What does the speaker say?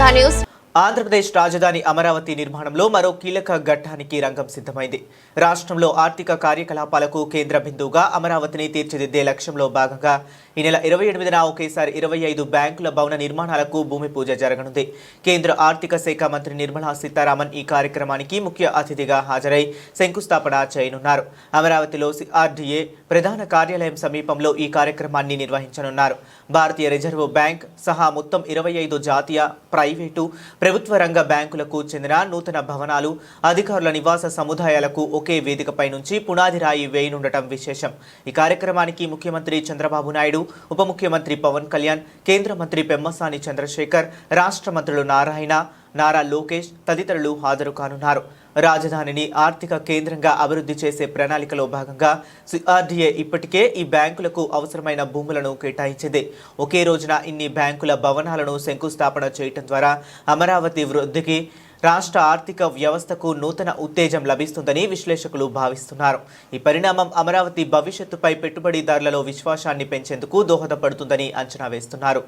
Megha news Andhra Pradesh రాజధాని అమరావతి నిర్మాణంలో మరో కీలక ఘట్టానికి రంగం సిద్ధమైంది. రాష్ట్రంలో ఆర్థిక కార్యకలాపాలకు కేంద్ర బిందువుగా అమరావతిని తీర్చిదిద్దే లక్ష్యంలో భాగంగా ఈ నెల ఇరవై ఎనిమిదిన ఒకేసారి ఇరవై ఐదు బ్యాంకుల భవన నిర్మాణాలకు భూమి పూజ జరగనుంది. కేంద్ర ఆర్థిక శాఖ మంత్రి నిర్మలా సీతారామన్ ఈ కార్యక్రమానికి ముఖ్య అతిథిగా హాజరై శంకుస్థాపన చేయనున్నారు. అమరావతిలో సిఆర్డీఏ ప్రధాన కార్యాలయం సమీపంలో ఈ కార్యక్రమాన్ని నిర్వహించనున్నారు. భారతీయ రిజర్వ్ బ్యాంక్ సహా మొత్తం ఇరవై ఐదు జాతీయ ప్రైవేటు ప్రభుత్వ రంగ బ్యాంకులకు చెందిన నూతన భవనాలు అధికారుల నివాస సముదాయాలకు ఒకే వేదికపై నుంచి పునాది రాయి వేయనుండటం విశేషం. ఈ కార్యక్రమానికి ముఖ్యమంత్రి చంద్రబాబు నాయుడు ఉప ముఖ్యమంత్రి పవన్ కళ్యాణ్ కేంద్ర మంత్రి పెమ్మసాని చంద్రశేఖర్ రాష్ట్ర మంత్రులు నారాయణ నారా లోకేష్ తదితరులు హాజరు కానున్నారు. రాజధానిని ఆర్థిక కేంద్రంగా అభివృద్ధి చేసే ప్రణాళికలో భాగంగా సిఆర్డీఏ ఇప్పటికే ఈ బ్యాంకులకు అవసరమైన భూములను కేటాయించింది. ఒకే రోజున ఇన్ని బ్యాంకుల భవనాలను శంకుస్థాపన చేయటం ద్వారా అమరావతి వృద్ధికి రాష్ట్ర ఆర్థిక వ్యవస్థకు నూతన ఉత్తేజం లభిస్తుందని విశ్లేషకులు భావిస్తున్నారు. ఈ పరిణామం అమరావతి భవిష్యత్తుపై పెట్టుబడిదారులలో విశ్వాసాన్ని పెంచేందుకు దోహదపడుతుందని అంచనా వేస్తున్నారు.